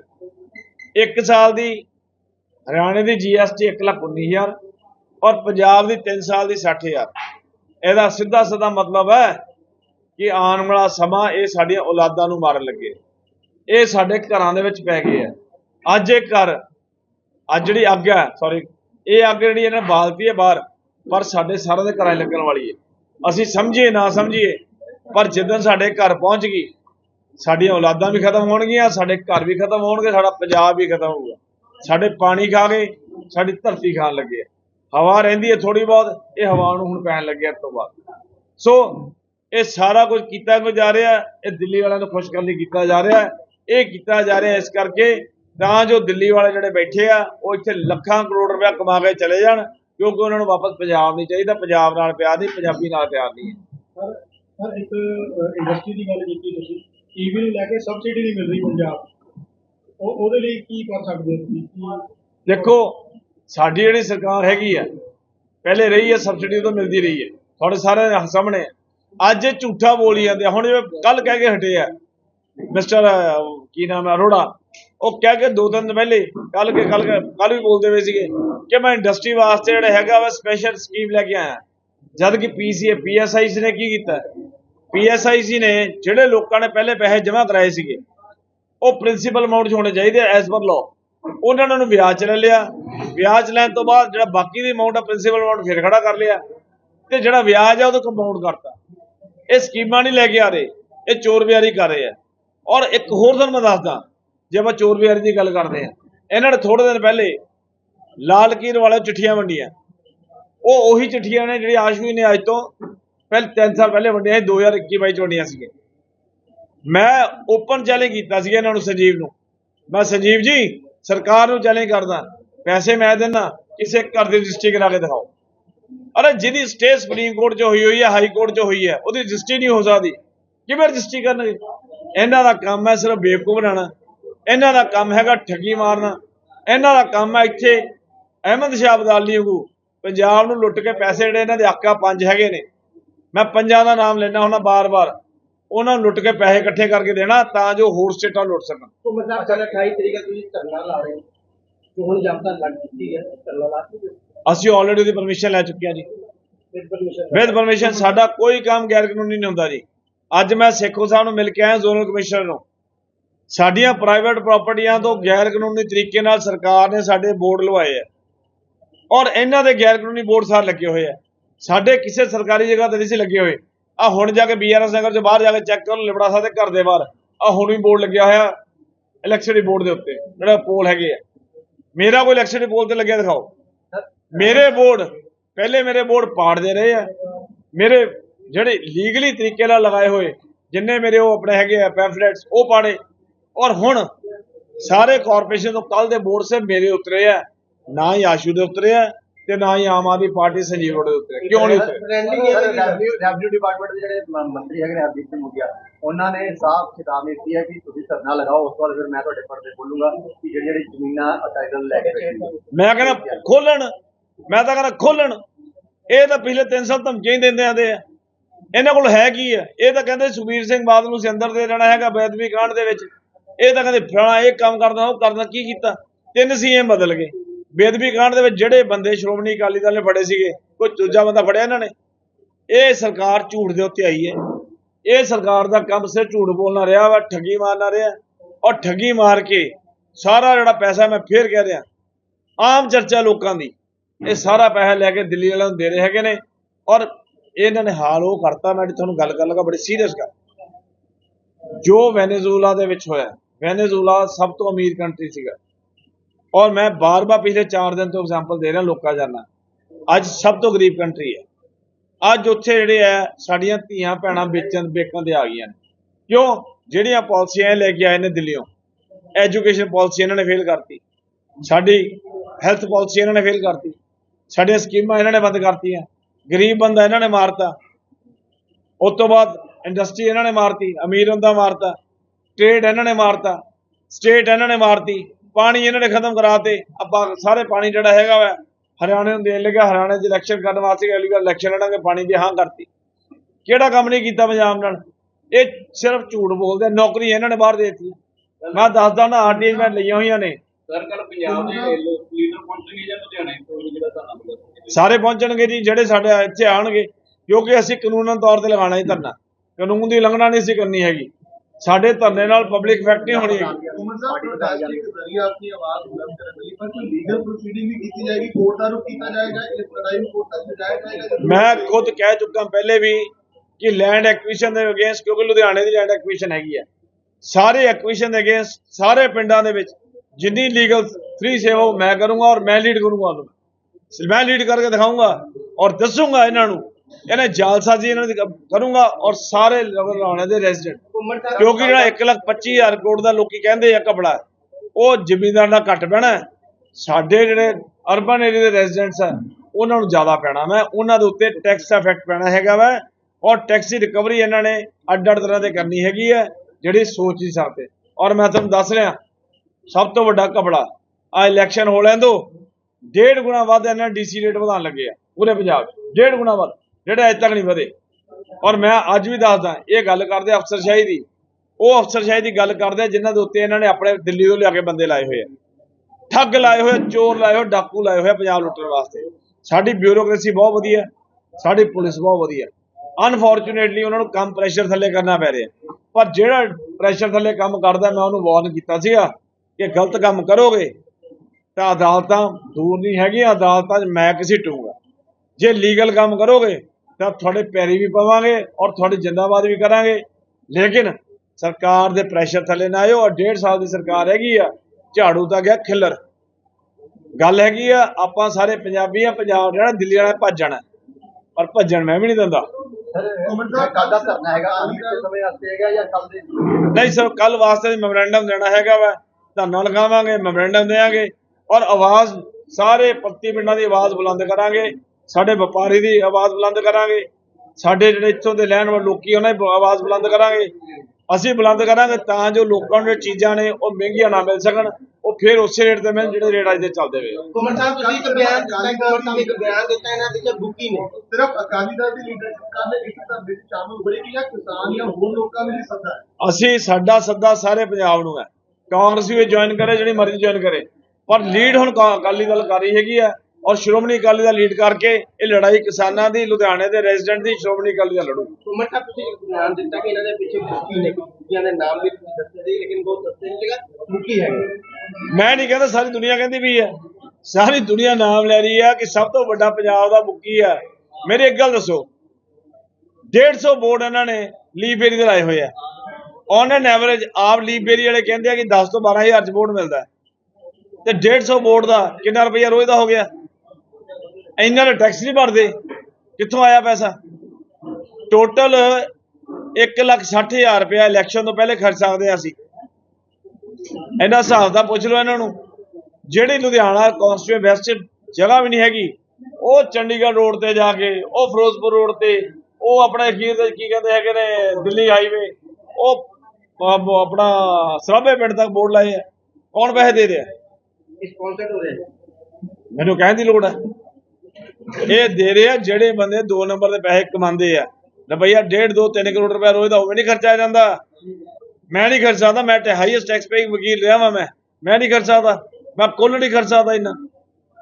ਇੱਕ ਸਾਲ ਦੀ ਹਰਿਆਣੇ ਦੀ ਜੀਐਸਟੀ 1 ਲੱਖ 19000 ਔਰ ਪੰਜਾਬ ਦੀ 3 ਸਾਲ ਦੀ 60000 ਇਹਦਾ ਸਿੱਧਾ ਸਿੱਧਾ ਮਤਲਬ ਹੈ ਕਿ ਆਉਣ ਵਾਲਾ ਸਮਾਂ ਇਹ ਸਾਡੀਆਂ ਔਲਾਦਾਂ ਨੂੰ ਮਾਰਨ ਲੱਗੇ। ਇਹ ਸਾਡੇ ਘਰਾਂ ਦੇ ਵਿੱਚ ਪੈ ਗਏ ਆ। ਅੱਜ ਇਹ ਘਰ, ਅੱਜ ਜਿਹੜੀ ਅੱਗ ਹੈ ਸੌਰੀ ਇਹ ਅੱਗ ਜਿਹੜੀ ਇਹਨਾਂ ਬਾਲਤੀ ਹੈ ਬਾਹਰ, ਪਰ ਸਾਡੇ ਸਾਰਿਆਂ ਦੇ ਘਰਾਂ 'ਚ ਲੱਗਣ ਵਾਲੀ ਹੈ ਅਸੀਂ ਸਮਝੀਏ, ਨਾ ਸਮਝੀਏ, ਪਰ ਜਿੱਦਣ ਸਾਡੇ ਘਰ ਪਹੁੰਚ ਗਈ, ਸਾਡੀਆਂ ਔਲਾਦਾਂ ਵੀ ਖਤਮ ਹੋਣਗੀਆਂ, ਸਾਡੇ ਘਰ ਵੀ ਖਤਮ ਹੋਣਗੇ, ਸਾਡਾ ਪੰਜਾਬ ਵੀ ਖਤਮ ਹੋਊਗਾ। ਸਾਡੇ ਪਾਣੀ ਖਾ ਗਏ, ਸਾਡੀ ਧਰਤੀ ਖਾਣ ਲੱਗੇ ਹਵਾ ਰਹਿੰਦੀ ਹੈ ਥੋੜੀ ਬਹੁਤ, ਇਹ ਹਵਾ ਨੂੰ ਹੁਣ ਪੈਣ ਲੱਗਿਆ ਇਸ ਤੋਂ ਬਾਅਦ। ਸੋ ਇਹ ਸਾਰਾ ਕੁਝ ਕੀਤਾ ਕਿਉਂ ਜਾ ਰਿਹਾ? ਇਹ ਦਿੱਲੀ ਵਾਲਿਆਂ ਨੂੰ ਖੁਸ਼ ਕਰਨ ਲਈ ਕੀਤਾ ਜਾ ਰਿਹਾ। ਇਹ ਕੀਤਾ ਜਾ ਰਿਹਾ ਇਸ ਕਰਕੇ ਤਾਂ ਜੋ ਦਿੱਲੀ ਵਾਲੇ ਜਿਹੜੇ ਬੈਠੇ ਆ ਉਹ ਇੱਥੇ ਲੱਖਾਂ ਕਰੋੜ ਰੁਪਇਆ ਕਮਾ ਕੇ ਚਲੇ ਜਾਣ ਕਿਉਂਕਿ ਉਹਨਾਂ ਨੂੰ ਵਾਪਸ ਪੰਜਾਬ ਨਹੀਂ ਚਾਹੀਦਾ ਪੰਜਾਬ ਨਾਲ ਪਿਆਰ ਨਹੀਂ ਪੰਜਾਬੀ ਨਾਲ ਪਿਆਰ ਨਹੀਂ ਸਰ ਸਰ ਇੱਕ ਇੰਡਸਟਰੀ ਦੀ ਗੱਲ ਕੀਤੀ ਤੁਸੀਂ ਟੀਵੀ ਨੂੰ ਲੈ ਕੇ ਸਬਸਿਡੀ ਨਹੀਂ ਮਿਲ ਰਹੀ ਪੰਜਾਬ। ਉਹ ਉਹਦੇ ਲਈ ਕੀ ਕਰ ਸਕਦੇ ਹੋ ਤੁਸੀਂ? ਕੀ ਦੇਖੋ ਸਾਡੀ ਜਿਹੜੀ ਸਰਕਾਰ ਹੈਗੀ ਆ ਪਹਿਲੇ ਰਹੀ ਹੈ ਸਬਸਿਡੀ ਤੋਂ ਮਿਲਦੀ ਰਹੀ ਹੈ। ਤੁਹਾਡੇ ਸਾਰਿਆਂ ਦੇ ਸਾਹਮਣੇ। ਅੱਜ ਇਹ ਝੂਠਾ ਬੋਲੀ ਜਾਂਦੇ ਆ। ਹੁਣ ਜਿਵੇਂ ਕੱਲ ਕਹਿ ਕੇ ਹਟੇ ਆ ਮਿਸਟਰ ਕੀ ਨਾਮ ਹੈ ਅਰੋੜਾ। ਉਹ ਕਹਿ ਕੇ ਦੋ ਦਿਨ ਪਹਿਲੇ ਕੱਲ ਕੇ ਕੱਲ ਕੱਲ ਵੀ ਬੋਲਦੇ ਹੋਏ ਸੀਗੇ ਕਿ ਮੈਂ ਇੰਡਸਟਰੀ ਵਾਸਤੇ ਜਿਹੜਾ ਹੈਗਾ ਵਾ ਸਪੈਸ਼ਲ ਸਕੀਮ ਲੈ ਕੇ ਆਇਆ। ਜਦ ਕਿ ਪੀਸੀਏ ਪੀਐਸਆਈਸੀ ਨੇ ਕੀ ਕੀਤਾ? ਪੀਐਸਆਈਸੀ ਨੇ ਜਿਹੜੇ ਲੋਕਾਂ ਨੇ ਪਹਿਲੇ ਪੈਸੇ ਜਮ੍ਹਾਂ ਕਰਾਏ ਸੀਗੇ, ਉਹ ਪ੍ਰਿੰਸੀਪਲ ਅਮਾਉਂਟ 'ਚ ਹੋਣੇ ਚਾਹੀਦੇ ਐਸ ਪਰ ਲਾਅ ਉਹਨਾਂ ਨੇ ਉਹਨੂੰ ਵਿਆਜ 'ਚ ਲੈ ਲਿਆ। ਵਿਆਜ ਲੈਣ ਤੋਂ ਬਾਅਦ ਜਿਹੜਾ ਬਾਕੀ ਦੀ ਅਮਾਉਂਟ ਆ ਪ੍ਰਿੰਸੀਪਲ ਅਮਾਉਂਟ ਫਿਰ ਖੜਾ ਕਰ ਲਿਆ। ਤੇ ਜਿਹੜਾ ਵਿਆਜ ਆ, ਉਹਦੇ ਕੰਪਾਊਂਡ ਕਰਤਾ। ਇਹ ਸਕੀਮਾਂ ਨਹੀਂ ਲੈ ਕੇ ਆ ਰਹੇ, ਇਹ ਚੋਰ ਬਿਆਰੀ ਕਰ ਰਹੇ ਆ। ਔਰ ਇੱਕ ਹੋਰ ਤੁਹਾਨੂੰ ਮੈਂ ਦੱਸਦਾ, ਜੇ ਆਪਾਂ ਚੋਰ ਬਿਆਰੀ ਦੀ ਗੱਲ ਕਰਦੇ ਆ ਇਹਨਾਂ ਨੇ ਥੋੜੇ ਦਿਨ ਪਹਿਲੇ ਲਾਲ ਕੀਰ ਵਾਲੇ ਚਿੱਠੀਆਂ ਵੰਡੀਆਂ। ਉਹ ਉਹੀ ਚਿੱਠੀਆਂ ਨੇ ਜਿਹੜੀ ਆਸ਼ੂ ਨੇ ਅੱਜ ਤੋਂ ਪਹਿਲੇ 3 ਸਾਲ ਪਹਿਲੇ ਵੰਡੀਆਂ ਸੀ 2021 22 ਚ ਵੰਡੀਆਂ ਸੀਗੀਆਂ। ਮੈਂ ਓਪਨ ਚੈਲੰਜ ਕੀਤਾ ਸੀ ਇਹਨਾਂ ਨੂੰ ਸੰਜੀਵ ਨੂੰ। ਮੈਂ ਸੰਜੀਵ ਜੀ, ਸਰਕਾਰ ਨੂੰ ਚੈਲੰਜ ਕਰਦਾ, ਪੈਸੇ ਮੈਂ ਦਿੰਦਾ, ਕਿਸੇ ਘਰ ਦੀ ਰਜਿਸਟਰੀ ਕਰਾ ਕੇ ਦਿਖਾਓ। ਅਰੇ ਜਿਹਦੀ ਸਟੇਟ ਸੁਪਰੀਮ ਕੋਰਟ 'ਚ ਹੋਈ ਹੋਈ ਹੈ, ਹਾਈ ਕੋਰਟ 'ਚ ਹੋਈ ਹੈ, ਉਹਦੀ ਰਜਿਸਟਰੀ ਨਹੀਂ ਹੋ ਸਕਦੀ। ਕਿਵੇਂ ਰਜਿਸਟਰੀ ਕਰਨਗੇ ਇਹਨਾਂ ਦਾ ਕੰਮ ਹੈ ਸਿਰਫ ਬੇਵਕੂਫ ਬਣਾਉਣਾ। ਇਹਨਾਂ ਦਾ ਕੰਮ ਹੈਗਾ ਠੱਗੀ ਮਾਰਨਾ। ਇਹਨਾਂ ਦਾ ਕੰਮ ਹੈ ਇੱਥੇ ਅਹਿਮਦ ਸ਼ਾਹ ਅਬਦਾਲੀ ਵਾਂਗੂ ਪੰਜਾਬ ਨੂੰ ਲੁੱਟ ਕੇ ਪੈਸੇ ਜਿਹੜੇ ਇਹਨਾਂ ਦੇ ਆਕਾ ਪੰਜ ਹੈਗੇ ਨੇ। ਮੈਂ ਪੰਜਾਂ ਦਾ ਨਾਮ ਲੈਣਾ ਹੁੰਦਾ ਬਾਰ-ਬਾਰ। ਉਹਨਾਂ ਨੂੰ ਲੁੱਟ ਕੇ ਪੈਸੇ ਇਕੱਠੇ ਕਰਕੇ ਦੇਣਾ ਤਾਂ ਜੋ ਹੋਰ ਸਟੇਟਾਂ ਲੁੱਟ ਸਕਣ। ਅਸੀਂ ਆਲਰੇਡੀ ਉਹਦੀ ਪਰਮਿਸ਼ਨ ਲੈ ਚੁੱਕੇ ਹਾਂ ਜੀ। ਵਿਦ ਪਰਮਿਸ਼ਨ ਸਾਡਾ ਕੋਈ ਕੰਮ ਗੈਰ ਕਾਨੂੰਨੀ ਨਹੀਂ ਹੁੰਦਾ ਜੀ। ਅੱਜ ਮੈਂ ਸੇਖੋ ਸਾਹਿਬ ਨੂੰ ਮਿਲ ਕੇ ਆਇਆ ਜ਼ੋਨਲ ਕਮਿਸ਼ਨਰ ਨੂੰ। ਸਾਡੀਆਂ ਪ੍ਰਾਈਵੇਟ ਪ੍ਰਾਪਰਟੀਆਂ ਤੋਂ ਗੈਰ ਕਾਨੂੰਨੀ ਤਰੀਕੇ ਨਾਲ ਸਰਕਾਰ ਨੇ ਸਾਡੇ ਬੋਰਡ ਲਵਾਏ ਆ। ਔਰ ਇਹਨਾਂ ਦੇ ਗੈਰ ਕਾਨੂੰਨੀ ਬੋਰਡ ਸਾਰ ਲੱਗੇ ਹੋਏ ਆ। ਸਾਡੇ ਕਿਸੇ ਸਰਕਾਰੀ ਜਗ੍ਹਾ ਤੇ ਨਹੀਂ ਸੀ ਲੱਗੇ ਹੋਏ। ਆ ਹੁਣ ਜਾ ਕੇ ਬੀਆਰਐਸ ਨਗਰ ਚ ਬਾਹਰ ਜਾ ਕੇ ਚੈੱਕ ਕਰੋ ਲਿਬੜਾ ਸਾਹਿਬ ਦੇ ਘਰ ਦੇ ਬਾਹਰ। ਆ ਹੁਣ ਵੀ ਬੋਰਡ ਲੱਗਿਆ ਹੋਇਆ ਇਲੈਕਸ਼ਨ ਬੋਰਡ ਦੇ ਉੱਤੇ, ਜਿਹੜਾ ਪੋਲ ਹੈਗੇ ਆ। ਮੇਰਾ ਕੋਈ ਇਲੈਕਸ਼ਨ ਪੋਲ ਤੇ ਲੱਗਿਆ ਦਿਖਾਓ। ਮੇਰੇ ਬੋਰਡ ਪਹਿਲੇ ਮੇਰੇ ਬੋਰਡ ਪਾੜਦੇ ਰਹੇ ਆ। ਮੇਰੇ ਜਿਹੜੇ ਲੀਗਲੀ ਤਰੀਕੇ ਨਾਲ ਲਗਾਏ ਹੋਏ ਜਿੰਨੇ ਮੇਰੇ ਉਹ ਆਪਣੇ ਹੈਗੇ ਆ ਪੈਫਲੇਟਸ ਉਹ ਪਾੜੇ। ਔਰ ਹੁਣ ਸਾਰੇ ਕਾਰਪੋਰੇਸ਼ਨ ਤੋਂ ਕੱਲ ਦੇ ਬੋਰਡ ਸੇ ਮੇਰੇ ਉਤਰੇ ਆ ਨਾ ਹੀ ਆਸ਼ੂ ਦੇ ਉਤਰੇ ਆ ਤੇ ਨਾ ਹੀ ਆਮ ਆਦਮੀ ਪਾਰਟੀ ਸੰਜੀਵ ਰੋਡ ਦੇ ਉਤਰੇ ਕਿਉਂ ਨਹੀਂ ਉਤਰੇ? ਰੈਵਨਿਊ ਡਿਪਾਰਟਮੈਂਟ ਦੇ ਜਿਹੜੇ ਮੰਤਰੀ ਹੈਗੇ ਨੇ ਹਰਦੀਪ ਸਿੰਘ ਮੁਖੀਆ ਉਹਨਾਂ ਨੇ ਸਾਫ਼ ਚੇਤਾਵਨੀ ਦਿੱਤੀ ਹੈ ਕਿ ਤੁਸੀਂ ਧਰਨਾ ਲਗਾਓ ਉਸ ਤੋਂ ਬਾਅਦ ਫਿਰ ਮੈਂ ਤੁਹਾਡੇ ਪਰਦੇ ਖੋਲੂੰਗਾ ਕਿ ਜਿਹੜੀ ਜਿਹੜੀ ਜ਼ਮੀਨਾਂ ਟਾਈਟਲ ਲੈ ਕੇ ਮੈਂ ਕਹਿੰਦਾ ਖੋਲਣ। ਮੈਂ ਤਾਂ ਕਹਿੰਦਾ ਖੋਲਣ। ਇਹ ਤਾਂ ਪਿਛਲੇ 3 ਸਾਲ ਧਮਕੀਆਂ ਹੀ ਦਿੰਦੇ ਆਂਦੇ ਆ। ਇਹਨਾਂ ਕੋਲ ਹੈ ਕੀ ਹੈ ਇਹ ਤਾਂ ਕਹਿੰਦੇ ਸੁਖਬੀਰ ਸਿੰਘ ਬਾਦਲ ਨੂੰ ਸਿੰਦਰ ਦੇ ਦੇਣਾ ਹੈਗਾ ਬੇਦਬੀ ਕਾਂਡ ਦੇ ਵਿੱਚ। ਇਹ ਤਾਂ ਕਹਿੰਦੇ ਫਲਾਣਾ ਇਹ ਕੰਮ ਕਰਦਾ, ਉਹ ਕਰਦਾ, ਕੀ ਕੀਤਾ? ਤਿੰਨ ਸੀਐਮ ਬਦਲ ਗਏ। ਬੇਦਬੀ ਕਾਂਡ ਦੇ ਵਿੱਚ ਜਿਹੜੇ ਬੰਦੇ ਸ਼੍ਰੋਮਣੀ ਅਕਾਲੀ ਦਲ ਨੇ ਫੜੇ ਸੀਗੇ, ਕੋਈ ਦੂਜਾ ਬੰਦਾ ਫੜਿਆ ਇਹਨਾਂ ਨੇ? ਇਹ ਸਰਕਾਰ ਝੂਠ ਦੇ ਉੱਤੇ ਆਈ ਹੈ। ਇਹ ਸਰਕਾਰ ਦਾ ਕੰਮ ਸਿਰ ਝੂਠ ਬੋਲਣਾ ਰਿਹਾ ਵਾ, ਠੱਗੀ ਮਾਰਨਾ ਰਿਹਾ। ਔਰ ਠੱਗੀ ਮਾਰ ਕੇ ਸਾਰਾ ਜਿਹੜਾ ਪੈਸਾ ਮੈਂ ਫੇਰ ਕਹਿ ਰਿਹਾ, ਆਮ ਚਰਚਾ ਲੋਕਾਂ ਦੀ। ਇਹ ਸਾਰਾ ਪੈਸਾ ਲੈ ਕੇ ਦਿੱਲੀ ਵਾਲਿਆਂ ਨੂੰ ਦੇ ਰਹੇ ਹੈਗੇ ਨੇ। ਔਰ ਇਹਨਾਂ ਨੇ ਹਾਲ ਉਹ ਕਰਤਾ, ਮੈਂ ਤੁਹਾਨੂੰ ਗੱਲ ਕਰਨ ਲੱਗਾ, ਬੜੀ ਸੀਰੀਅਸ ਗੱਲ। ਜੋ ਵੈਨੇਜ਼ੂਲਾ ਦੇ ਵਿੱਚ ਹੋਇਆ ਵੈਨੇਜ਼ੂਲਾ ਸਭ ਤੋਂ ਅਮੀਰ ਕੰਟਰੀ ਸੀਗਾ। ਔਰ ਮੈਂ ਬਾਰ-ਬਾਰ ਪਿਛਲੇ 4 ਦਿਨ ਤੋਂ ਐਗਜ਼ਾਮਪਲ ਦੇ ਰਿਹਾ, ਲੋਕਾਂ ਜਾਨਾ ਅੱਜ ਸਭ ਤੋਂ ਗਰੀਬ ਕੰਟਰੀ ਹੈ। ਅੱਜ ਉੱਥੇ ਜਿਹੜੇ ਆ, ਸਾਡੀਆਂ ਧੀਆਂ, ਭੈਣਾਂ ਵੇਚਣ ਵੇਚਣ ਤੇ ਆ ਗਈਆਂ ਨੇ। ਕਿਉਂ? ਜਿਹੜੀਆਂ ਪਾਲਿਸੀਆਂ ਇਹ ਲੈ ਕੇ ਆਏ ਨੇ ਦਿੱਲੀੋਂ ਐਜੂਕੇਸ਼ਨ ਪਾਲਿਸੀ ਇਹਨਾਂ ਨੇ ਫੇਲ ਕਰਤੀ। ਸਾਡੀ ਹੈਲਥ ਪਾਲਿਸੀ ਇਹਨਾਂ ਨੇ ਫੇਲ ਕਰਤੀ। ਸਾਡੀਆਂ ਸਕੀਮਾਂ ਇਹਨਾਂ ਨੇ ਬੰਦ ਕਰਤੀਆਂ। ਗਰੀਬ ਬੰਦਾ ਇਹਨਾਂ ਨੇ ਮਾਰਤਾ। ਉਸ ਤੋਂ ਬਾਅਦ ਇੰਡਸਟਰੀ ਇਹਨਾਂ ਨੇ ਮਾਰਤੀ, ਅਮੀਰ ਬੰਦਾ ਮਾਰਤਾ ਟ੍ਰੇਡ ਇਹਨਾਂ ਨੇ ਮਾਰਤਾ ਸਟੇਟ ਇਹਨਾਂ ਨੇ ਮਾਰਤੀ, ਪਾਣੀ ਇਹਨਾਂ ਨੇ ਖਤਮ ਕਰਾਤੇ। ਆਪਾਂ ਸਾਰੇ ਪਾਣੀ ਜਿਹੜਾ ਹੈਗਾ ਵਾ, ਹਰਿਆਣੇ ਨੂੰ ਦੇਣ ਲੱਗਾ ਹਰਿਆਣੇ 'ਚ ਇਲੈਕਸ਼ਨ ਕਰਨ ਵਾਸਤੇ ਅਗਲੀ ਵਾਰ ਇਲੈਕਸ਼ਨ ਲੜਾਂਗੇ, ਪਾਣੀ ਦੀ ਹਾਂ ਕਰਤੀ। ਕਿਹੜਾ ਕੰਮ ਨਹੀਂ ਕੀਤਾ ਪੰਜਾਬ ਨਾਲ? ਇਹ ਸਿਰਫ ਝੂਠ ਬੋਲਦੇ ਨੌਕਰੀ ਇਹਨਾਂ ਨੇ ਬਾਹਰ ਦੇ ਦਿੱਤੀ ਮੈਂ ਦੱਸਦਾ ਨਾ ਆਰਟੀਆਈ ਮੈਂ ਲਈਆਂ ਹੋਈਆਂ ਨੇ। ਸਰ ਕੱਲ ਪੰਜਾਬ ਦੇ ਲੀਡਰ ਪਹੁੰਚਣਗੇ ਜਾਂ ਲੁਧਿਆਣੇ? ਤੋਂ ਜਿਹੜਾ ਧਰਨਾ ਮਿਲਿਆ ਸਾਰੇ ਪਹੁੰਚਣਗੇ ਜੀ ਜਿਹੜੇ ਸਾਡੇ ਇੱਥੇ ਆਣਗੇ ਕਿਉਂਕਿ ਅਸੀਂ ਕਾਨੂੰਨ ਤੌਰ ਤੇ ਲਗਾਉਣਾ ਹੀ ਧਰਨਾ। ਕਾਨੂੰਨ ਦੀ ਉਲੰਘਣਾ ਨਹੀਂ ਸੀ ਕਰਨੀ ਹੈਗੀ। ਸਾਡੇ ਧਰਨੇ ਨਾਲ ਪਬਲਿਕ ਇਫੈਕਟ ਨਹੀਂ ਹੋਣੀ ਹੈਗੀ। ਉਮਰ ਸਾਹਿਬ ਪ੍ਰੋਟੈਸਟ ਇੱਕ ਜ਼ਰੀਆ ਆਪਣੀ ਆਵਾਜ਼ ਬੁਲੰਦ ਕਰਨ ਲਈ ਪਰ ਕੋਈ ਲੀਗਲ ਪ੍ਰੋਸੀਡਿੰਗ ਵੀ ਕੀਤੀ ਜਾਏਗੀ ਕੋਰਟ ਦਾ ਰੁਖ ਕੀਤਾ ਜਾਏਗਾ ਇਸ ਲੜਾਈ ਨੂੰ ਕੋਰਟ ਤੱਕ ਲਿਜਾਇਆ ਜਾਏਗਾ ਮੈਂ ਖੁਦ ਕਹਿ ਚੁੱਕਾ ਪਹਿਲੇ ਵੀ ਕਿ ਲੈਂਡ ਐਕਵੀਸ਼ਨ ਦੇ ਅਗੇਂਸਟ ਕਿਉਂਕਿ ਲੁਧਿਆਣੇ ਦੀ ਲੈਂਡ ਐਕਵੀਸ਼ਨ ਹੈਗੀ ਹੈ। ਸਾਰੇ ਐਕਵੀਸ਼ਨ ਦੇ ਅਗੇਂਸਟ ਸਾਰੇ ਪਿੰਡਾਂ ਦੇ ਵਿੱਚ ਜਿੰਨੀ ਲੀਗਲ ਫ੍ਰੀ ਸੇਵਾ ਉਹ ਮੈਂ ਕਰੂੰਗਾ ਔਰ ਮੈਂ ਲੀਡ ਕਰੂੰਗਾ ਉਹਨੂੰ। ਮੈਂ ਲੀਡ ਕਰਕੇ ਦਿਖਾਊਂਗਾ ਔਰ ਦੱਸੂੰਗਾ ਇਹਨਾਂ ਨੂੰ। ਇਹਨੇ ਜਾਲਸਾਜ਼ੀ ਇਹਨਾਂ ਦੀ ਕਰੂੰਗਾ ਔਰ ਸਾਰੇ ਲੁਧਿਆਣੇ ਦੇ ਰੈਜ਼ੀਡੈਂਟ ਕਿਉਂਕਿ ਜਿਹੜਾ 1 ਲੱਖ 25 ਹਜ਼ਾਰ ਕਰੋੜ ਦਾ ਲੋਕੀ ਕਹਿੰਦੇ ਆ ਕਪੜਾ ਉਹ ਜ਼ਿਮੀਂਦਾਰ ਦਾ ਘੱਟ ਪੈਣਾ। ਸਾਡੇ ਜਿਹੜੇ ਅਰਬਨ ਏਰੀਆ ਦੇ ਰੈਜ਼ੀਡੈਂਟਸ ਆ ਉਹਨਾਂ ਨੂੰ ਜ਼ਿਆਦਾ ਪੈਣਾ ਮੈਂ। ਉਹਨਾਂ ਦੇ ਉੱਤੇ ਟੈਕਸ ਦਾ ਇਫੈਕਟ ਪੈਣਾ ਹੈਗਾ ਵਾ। ਔਰ ਟੈਕਸ ਦੀ ਰਿਕਵਰੀ ਇਹਨਾਂ ਨੇ ਅੱਡ ਅੱਡ ਤਰ੍ਹਾਂ ਦੇ ਕਰਨੀ ਹੈਗੀ ਹੈ ਜਿਹੜੀ ਸੋਚ ਨਹੀਂ ਸਕਦੇ ਔਰ ਮੈਂ ਤੁਹਾਨੂੰ ਦੱਸ ਰਿਹਾ ਸਭ ਤੋਂ ਵੱਡਾ ਕਪੜਾ ਆ ਇਲੈਕਸ਼ਨ ਹੋ ਲੈਣ ਦੋ। ਡੇਢ ਗੁਣਾ ਵੱਧ ਇਹਨਾਂ ਡੀਸੀ ਰੇਟ ਵਧਾਉਣ ਲੱਗੇ ਆ, ਪੂਰੇ ਪੰਜਾਬ 'ਚ। ਡੇਢ ਗੁਣਾ ਵੱਧ, ਜਿਹੜਾ ਅਜੇ ਤੱਕ ਨਹੀਂ ਵਧੇ। ਔਰ ਮੈਂ ਅੱਜ ਵੀ ਦੱਸਦਾ, ਇਹ ਗੱਲ ਕਰਦੇ ਅਫਸਰਸ਼ਾਹੀ ਦੀ। ਉਹ ਅਫਸਰਸ਼ਾਹੀ ਦੀ ਗੱਲ ਕਰਦੇ ਆ, ਜਿਨ੍ਹਾਂ ਦੇ ਉੱਤੇ ਇਹਨਾਂ ਨੇ ਆਪਣੇ ਦਿੱਲੀ ਤੋਂ ਲਿਆ ਕੇ ਬੰਦੇ ਲਾਏ ਹੋਏ ਆ। ਠੱਗ ਲਾਏ ਹੋਏ ਚੋਰ ਲਾਏ ਹੋਏ ਡਾਕੂ ਲਾਏ ਹੋਏ ਆ ਪੰਜਾਬ ਲੁੱਟਣ ਵਾਸਤੇ। ਸਾਡੀ ਬਿਊਰੋਕ੍ਰੇਸੀ ਬਹੁਤ ਵਧੀਆ, ਸਾਡੀ ਪੁਲਿਸ ਬਹੁਤ ਵਧੀਆ। ਅਨਫੋਰਚੂਨੇਟਲੀ ਉਹਨਾਂ ਨੂੰ ਕੰਮ ਪ੍ਰੈਸ਼ਰ ਥੱਲੇ ਕਰਨਾ ਪੈ ਰਿਹਾ। ਪਰ ਜਿਹੜਾ ਪ੍ਰੈਸ਼ਰ ਥੱਲੇ ਕੰਮ ਕਰਦਾ, ਮੈਂ ਉਹਨੂੰ ਵਾਰਨ ਕੀਤਾ ਸੀਗਾ। ਕਿ ਗਲਤ ਕੰਮ ਕਰੋਗੇ ਤਾਂ ਅਦਾਲਤਾਂ ਦੂਰ ਨਹੀਂ ਹੈਗੀਆਂ ਅਦਾਲਤਾਂ 'ਚ ਮੈਂ ਘਸੀਟੂੰਗਾ ਜੇ ਲੀਗਲ ਕੰਮ ਕਰੋਗੇ ਤਾਂ ਤੁਹਾਡੇ ਪੈਰੀ ਵੀ ਪਵਾਂਗੇ ਔਰ ਤੁਹਾਡੀ ਜਿੰਦਾਬਾਦ ਵੀ ਕਰਾਂਗੇ। ਲੇਕਿਨ ਸਰਕਾਰ ਦੇ ਪ੍ਰੈਸ਼ਰ ਥੱਲੇ ਨਾ ਆਇਓ ਔਰ ਡੇਢ ਸਾਲ ਦੀ ਸਰਕਾਰ ਹੈਗੀ ਆ ਝਾੜੂ ਤਾਂ ਗਿਆ ਖਿੱਲਰ। ਗੱਲ ਹੈਗੀ ਆ ਆਪਾਂ ਸਾਰੇ ਪੰਜਾਬੀ ਆ ਪੰਜਾਬ ਜਿਹੜਾ ਦਿੱਲੀ ਵਾਲਾ ਭੱਜ ਜਾਣਾ। ਪਰ ਭੱਜਣ ਮੈਂ ਵੀ ਨਹੀਂ ਦਿੰਦਾ। ਨਹੀਂ ਸਰ ਕੱਲ ਵਾਸਤੇ ਮੈਮੋਰੈਂਡਮ ਦੇਣਾ ਹੈਗਾ ਵਾ। ਧਰਨਾ ਲਗਾਵਾਂਗੇ ਮੈਮੋਰੈਂਡਮ ਦੇਵਾਂਗੇ ਔਰ ਆਵਾਜ਼ ਸਾਰੇ ਪੱਤੀ ਪਿੰਡਾਂ ਦੀ ਆਵਾਜ਼ ਬੁਲੰਦ ਕਰਾਂਗੇ ਸਾਡੇ ਵਪਾਰੀ ਦੀ ਆਵਾਜ਼ ਬੁਲੰਦ ਕਰਾਂਗੇ ਸਾਡੇ ਜਿਹੜੇ ਇੱਥੋਂ ਦੇ ਲੈਣ ਵਾਲੇ ਲੋਕੀ ਉਹਨਾਂ ਦੀ ਆਵਾਜ਼ ਬੁਲੰਦ ਕਰਾਂਗੇ। ਅਸੀਂ ਬੁਲੰਦ ਕਰਾਂਗੇ ਤਾਂ ਜੋ ਲੋਕਾਂ ਨੂੰ ਚੀਜ਼ਾਂ ਨੇ ਉਹ ਮਹਿੰਗੀਆਂ ਨਾ ਮਿਲ ਸਕਣ ਉਹ ਫਿਰ ਉਸੇ ਰੇਟ ਤੇ ਮਿਲਣ ਜਿਹੜੇ ਰੇਟ ਅੱਜ ਦੇ ਚੱਲਦੇ ਆ। ਕੁਮਰ ਸਾਹਿਬ ਤੁਸੀਂ ਇੱਕ ਬਿਆਨ ਦਿੱਤਾ ਇੱਕ ਬਿਆਨ ਦਿੱਤਾ ਇਹਨਾਂ ਦੇ ਚ ਬੁੱਕੀ ਨੇ। ਸਿਰਫ ਅਕਾਲੀ ਦਲ ਦੀ ਲੀਡਰਸ਼ਿਪ ਕਾਰਨ ਇਸ ਦਾ ਵਿੱਚ ਹੋ ਰਹੀ ਕਿ ਕਿਸਾਨ ਜਾਂ ਹੋਰ ਲੋਕਾਂ ਨੂੰ ਵੀ ਸੱਦਾ ਅਸੀਂ ਸਾਡਾ ਸੱਦਾ ਸਾਰੇ ਪੰਜਾਬ ਨੂੰ ਹੈ। ਕਾਂਗਰਸ ਵੀ ਜੁਆਇਨ ਕਰੇ ਜਿਹੜੀ ਮਰਜ਼ੀ ਜੁਆਇਨ ਕਰੇ। ਪਰ ਲੀਡ ਹੁਣ ਅਕਾਲੀ ਦਲ ਕਰ ਰਹੀ ਹੈਗੀ ਆ ਔਰ ਸ਼੍ਰੋਮਣੀ ਅਕਾਲੀ ਦਲ ਲੀਡ ਕਰਕੇ ਇਹ ਲੜਾਈ ਕਿਸਾਨਾਂ ਦੀ ਲੁਧਿਆਣੇ ਦੇ ਰੈਜ਼ੀਡੈਂਟ ਦੀ ਸ਼੍ਰੋਮਣੀ ਅਕਾਲੀ ਦਲ ਲੜੂ। ਕੁਮਰ ਸਾਹਿਬ ਤੁਸੀਂ ਇੱਕ ਬਿਆਨ ਦਿੱਤਾ ਕਿ ਇਹਨਾਂ ਦੇ ਪਿੱਛੇ ਬੁੱਕੀ ਨੇ ਬੁੱਕੀਆਂ ਦੇ ਨਾਮ ਵੀ ਤੁਸੀਂ ਦੱਸੇ ਸੀ ਲੇਕਿਨ ਬਹੁਤ ਦੱਸੇ ਨਹੀਂ ਲਗਾ ਬੁੱਕੀ ਹੈ ਮੈਂ ਨਹੀਂ ਕਹਿੰਦਾ ਸਾਰੀ ਦੁਨੀਆ ਕਹਿੰਦੀ ਵੀ ਹੈ। ਸਾਰੀ ਦੁਨੀਆ ਨਾਮ ਲੈ ਰਹੀ ਹੈ ਕਿ ਸਭ ਤੋਂ ਵੱਡਾ ਪੰਜਾਬ ਦਾ ਮੁੱਕੀ ਹੈ। ਮੇਰੀ ਇੱਕ ਗੱਲ ਦੱਸੋ 150 ਬੋਰਡ ਇਹਨਾਂ ਨੇ ਲੀਵ ਬੇਰੀ ਦੇ ਲਾਏ ਹੋਏ ਆ ਔਨ ਐਨ ਐਵਰੇਜ ਆਪ ਲੀਵ ਬੇਰੀ ਵਾਲੇ ਕਹਿੰਦੇ ਆ ਕਿ 10 ਤੋਂ 12000 ਚ ਵੋਟ ਮਿਲਦਾ ਹੈ। ਤੇ 150 ਵੋਟ ਦਾ ਕਿੰਨਾ ਰੁਪਈਆ ਰੋਜ਼ ਦਾ ਹੋ ਗਿਆ? ਇਹਨਾਂ ਨੇ ਟੈਕਸ ਨਹੀਂ ਭਰਦੇ। ਕਿੱਥੋਂ ਆਇਆ ਪੈਸਾ? ਟੋਟਲ 160000 ਰੁਪਇਆ ਇਲੈਕਸ਼ਨ ਤੋਂ ਪਹਿਲੇ ਖਰਚ ਸਕਦੇ ਹਾਂ ਅਸੀਂ। ਇਹਨਾਂ ਹਿਸਾਬ ਦਾ ਪੁੱਛ ਲਓ ਇਹਨਾਂ ਨੂੰ। ਜਿਹੜੀ ਲੁਧਿਆਣਾ ਕੌਂਸਟੀਟਿਊਟ ਵੈਸਟ ਜਗ੍ਹਾ ਵੀ ਨਹੀਂ ਹੈਗੀ, ਉਹ ਚੰਡੀਗੜ੍ਹ ਰੋਡ ਤੇ ਜਾ ਕੇ, ਉਹ ਫਿਰੋਜ਼ਪੁਰ ਰੋਡ ਤੇ, ਉਹ ਆਪਣੇ ਅਖੀਰ ਤੇ ਕੀ ਕਹਿੰਦੇ ਹੈਗੇ ਨੇ, ਦਿੱਲੀ ਹਾਈਵੇ ਉਹ ਆਪਣਾ ਸਰਾਭੇ ਪਿੰਡ ਤੱਕ ਬੋਰਡ ਲਾਏ ਆ। ਕੌਣ ਪੈਸੇ ਦੇ ਰਿਹਾ? ਸਪਾਂਸਰਡ ਹੋ ਰਹੇ ਮੈਨੂੰ ਕਹਿਣ ਦੀ ਲੋੜ ਹੈ ਇਹ ਦੇ ਰਹੇ ਜਿਹੜੇ ਬੰਦੇ 2 ਨੰਬਰ ਦੇ ਪੈਸੇ ਕਮਾਉਂਦੇ ਆ। ਰੁਪਈਆ 1.5 2 3 ਕਰੋੜ ਰੁਪਏ ਰੋਜ਼ ਦਾ ਹੋਵੇ ਨਹੀਂ ਖਰਚਾਇਆ ਜਾਂਦਾ। ਮੈਂ ਨਹੀਂ ਖਰਚ ਸਕਦਾ ਮੈਂ ਤੇ ਹਾਈਐਸਟ ਟੈਕਸ ਪੇਇੰਗ ਵਕੀਲ ਰਿਹਾ ਵਾਂ ਮੈਂ। ਮੈਂ ਨਹੀਂ ਖਰਚ ਸਕਦਾ। ਮੈਂ ਕੁੱਲ ਨਹੀਂ ਖਰਚ ਸਕਦਾ ਇੰਨਾ।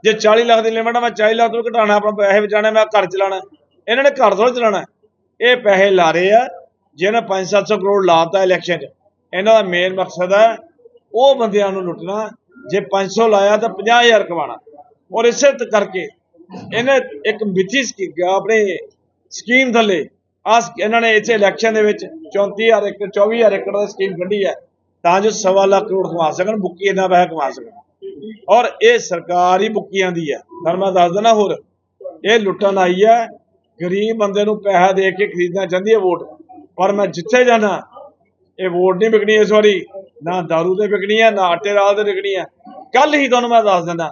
ਜੇ 40 ਲੱਖ ਦੀ ਲਿਮਟ ਆ ਮੈਂ 40 ਲੱਖ ਤੋਂ ਘਟਾਣਾ ਆਪਣਾ ਪੈਸੇ ਬਚਾਣੇ ਮੈਂ ਘਰ ਚਲਾਣਾ ਇਹਨਾਂ ਨੇ ਘਰ ਥੋੜਾ ਚਲਾਣਾ ਇਹ ਪੈਸੇ ਲਾ ਰਹੇ ਆ। ਜਿਹਨਾਂ 5-700 ਕਰੋੜ ਲਾਤਾ ਇਲੈਕਸ਼ਨ 'ਚ, ਇਹਨਾਂ ਦਾ ਮੇਨ ਮਕਸਦ ਹੈ ਉਹ ਬੰਦਿਆਂ ਨੂੰ ਲੁੱਟਣਾ। ਜੇ 500 ਲਾਇਆ ਤਾਂ 50000 ਕਮਾਣਾ ਔਰ ਇਸੇ ਕਰਕੇ ਇਹਨੇ ਇੱਕ ਮਿੱਥੀ ਆਪਣੇ ਸਕੀਮ ਥੱਲੇ। ਆ ਇਹਨਾਂ ਨੇ ਇੱਥੇ ਇਲੈਕਸ਼ਨ ਦੇ ਵਿੱਚ 34000 ਏਕੜ 24000 ਏਕੜ ਦੀ ਸਕੀਮ ਕੱਢੀ ਹੈ। ਤਾਂ ਜੋ ਸਵਾ ਲੱਖ ਕਰੋੜ ਕਮਾ ਸਕਣ, ਬੁੱਕੀ ਇਹਨਾਂ ਪੈਸਾ ਕਮਾ ਸਕਣ। ਔਰ ਇਹ ਸਰਕਾਰ ਹੀ ਬੁੱਕੀਆਂ ਦੀ ਹੈ। ਪਰ ਮੈਂ ਦੱਸ ਦਿੰਦਾ ਹੋਰ, ਇਹ ਲੁੱਟਣ ਆਈ ਹੈ। ਗਰੀਬ ਬੰਦੇ ਨੂੰ ਪੈਸਾ ਦੇ ਕੇ ਖਰੀਦਣਾ ਚਾਹੁੰਦੀ ਹੈ ਵੋਟ। ਪਰ ਮੈਂ ਜਿੱਥੇ ਜਾਣਾ, ਇਹ ਵੋਟ ਨਹੀਂ ਵਿਕਣੀ ਇਸ ਵਾਰੀ, ਨਾ ਦਾਰੂ ਤੇ ਵਿਕਣੀ ਹੈ ਨਾ ਆਟੇ ਦਾਲ ਤੇ ਵਿਕਣੀ ਹੈ ਕੱਲ ਹੀ ਤੁਹਾਨੂੰ ਮੈਂ ਦੱਸ ਦਿੰਦਾ,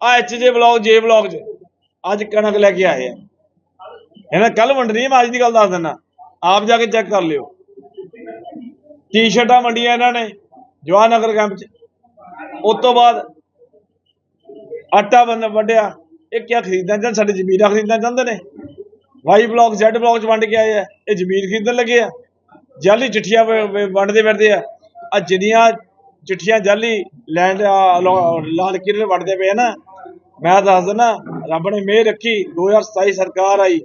ਆ ਐਚ ਜੇ ਬਲੌਗ ਜੇ ਬਲੌਗ 'ਚ, ਅੱਜ ਕਣਕ ਲੈ ਕੇ ਆਏ ਆ। ਇਹਨਾਂ ਕੱਲ ਵੰਡਣੀ ਮੈਂ ਅੱਜ ਦੀ ਗੱਲ ਦੱਸ ਦਿੰਦਾ। ਆਪ ਜਾ ਕੇ ਚੈੱਕ ਕਰ ਲਿਓ। ਟੀ-ਸ਼ਰਟਾਂ ਵੰਡੀਆਂ ਇਹਨਾਂ ਨੇ ਜਵਾਹਰ ਨਗਰ ਕੈਂਪ 'ਚ। ਉਸ ਤੋਂ ਬਾਅਦ ਆਟਾ ਬੰਦ ਵੰਡਿਆ। ਇਹ ਕਿਆ ਖਰੀਦਣਾ ਚਾਹੁੰਦੇ, ਸਾਡੇ ਜ਼ਮੀਰਾਂ ਖਰੀਦਣਾ ਚਾਹੁੰਦੇ ਨੇ? ਵਾਈ ਬਲੌਕ, ਜ਼ੈਡ ਬਲੌਕ 'ਚ ਵੰਡ ਕੇ ਆਏ ਆ। ਇਹ ਜ਼ਮੀਨ ਖਰੀਦਣ ਲੱਗੇ ਆ। ਜਾਲੀ ਚਿੱਠੀਆਂ ਵੰਡਦੇ ਫਿਰਦੇ ਆ। ਆ ਜਿੰਨੀਆਂ ਚਿੱਠੀਆਂ ਜਾਲੀ ਲੈਂਡ ਲਾਲ ਕਿਲੇ ਵੰਡਦੇ ਪਏ ਆ ਨਾ, ਮੈਂ ਦੱਸ ਦਿੰਦਾ ਰੱਬ ਨੇ ਮਿਹਰ ਰੱਖੀ 2027 ਸਰਕਾਰ ਆਈ।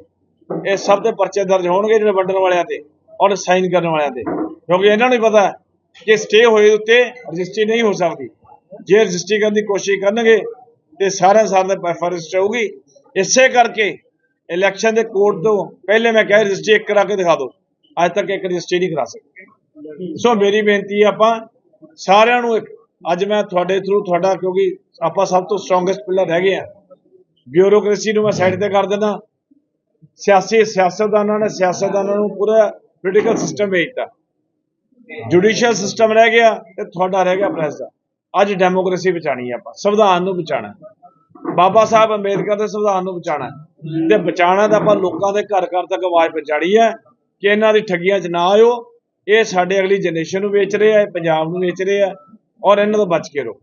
ਇਹ ਸਭ ਦੇ ਪਰਚੇ ਦਰਜ ਹੋਣਗੇ ਜਿਹੜੇ ਵੰਡਣ ਵਾਲਿਆਂ ਤੇ ਔਰ ਸਾਈਨ ਕਰਨ ਵਾਲਿਆਂ ਤੇ। ਕਿਉਂਕਿ ਇਹਨਾਂ ਨੂੰ ਪਤਾ ਕਿ ਸਟੇ ਹੋਏ ਉੱਤੇ ਰਜਿਸਟਰੀ ਨਹੀਂ ਹੋ ਸਕਦੀ। ਜੇ ਰਜਿਸਟਰੀ ਕਰਨ ਦੀ ਕੋਸ਼ਿਸ਼ ਕਰਨਗੇ, ਤੇ ਸਾਰਿਆਂ ਸਾਰਿਆਂ ਦੇ ਫਰਜ਼ ਹੋਊਗੀ। ਇਸੇ ਕਰਕੇ ਇਲੈਕਸ਼ਨ ਦੇ ਕੋਰਟ ਤੋਂ ਪਹਿਲੇ ਮੈਂ ਕਿਹਾ ਰਜਿਸਟਰੀ ਇੱਕ ਕਰਾ ਕੇ ਦਿਖਾ ਦਿਓ। ਅੱਜ ਤੱਕ ਇੱਕ ਰਜਿਸਟਰੀ ਨਹੀਂ ਕਰਾ ਸਕੇ ਸੋ ਮੇਰੀ ਬੇਨਤੀ ਹੈ ਆਪਾਂ ਸਾਰਿਆਂ ਨੂੰ ਇੱਕ ਅੱਜ ਮੈਂ ਤੁਹਾਡੇ ਥਰੂ ਤੁਹਾਡਾ ਕਿਉਂਕਿ ਆਪਾਂ ਸਭ ਤੋਂ ਸਟਰੋਂਗੈਸਟ ਪਿਲਰ ਰਹਿ ਗਏ ਆ। ਬਿਊਰੋਕ੍ਰੇਸੀ ਨੂੰ ਮੈਂ ਸਾਈਡ ਤੇ ਕਰ ਦਿੰਦਾ। ਸਿਆਸੀ ਸਿਆਸਤਦਾਨਾਂ ਨੇ ਸਿਆਸਤਦਾਨਾਂ ਨੂੰ ਪੂਰਾ ਪੋਲੀਟੀਕਲ ਸਿਸਟਮ ਵੇਚਤਾ ਜੁਡੀਸ਼ੀਅਲ ਸਿਸਟਮ ਰਹਿ ਗਿਆ ਤੇ ਤੁਹਾਡਾ ਰਹਿ ਗਿਆ ਪ੍ਰੈਸ ਦਾ। ਅੱਜ ਡੈਮੋਕ੍ਰੇਸੀ ਬਚਾਣੀ ਹੈ ਆਪਾਂ। ਸੰਵਿਧਾਨ ਨੂੰ ਬਚਾਣਾ ਬਾਬਾ ਸਾਹਿਬ ਅੰਬੇਦਕਰ ਦੇ ਸੰਵਿਧਾਨ ਨੂੰ ਬਚਾਣਾ ਤੇ ਬਚਾਣਾ ਤਾਂ ਆਪਾਂ ਲੋਕਾਂ ਦੇ ਘਰ ਘਰ ਤੱਕ ਆਵਾਜ਼ ਪਹੁੰਚਾਣੀ ਹੈ ਕਿ ਇਹਨਾਂ ਦੀ ਠੱਗੀਆਂ 'ਚ ਨਾ ਆਇਓ। ਇਹ ਸਾਡੇ ਅਗਲੀ ਜਨਰੇਸ਼ਨ ਨੂੰ ਵੇਚ ਰਹੇ ਆ ਪੰਜਾਬ ਨੂੰ ਵੇਚ ਰਹੇ ਆ ਔਰ ਇਹਨਾਂ ਤੋਂ ਬਚ ਕੇ ਰਹੋ।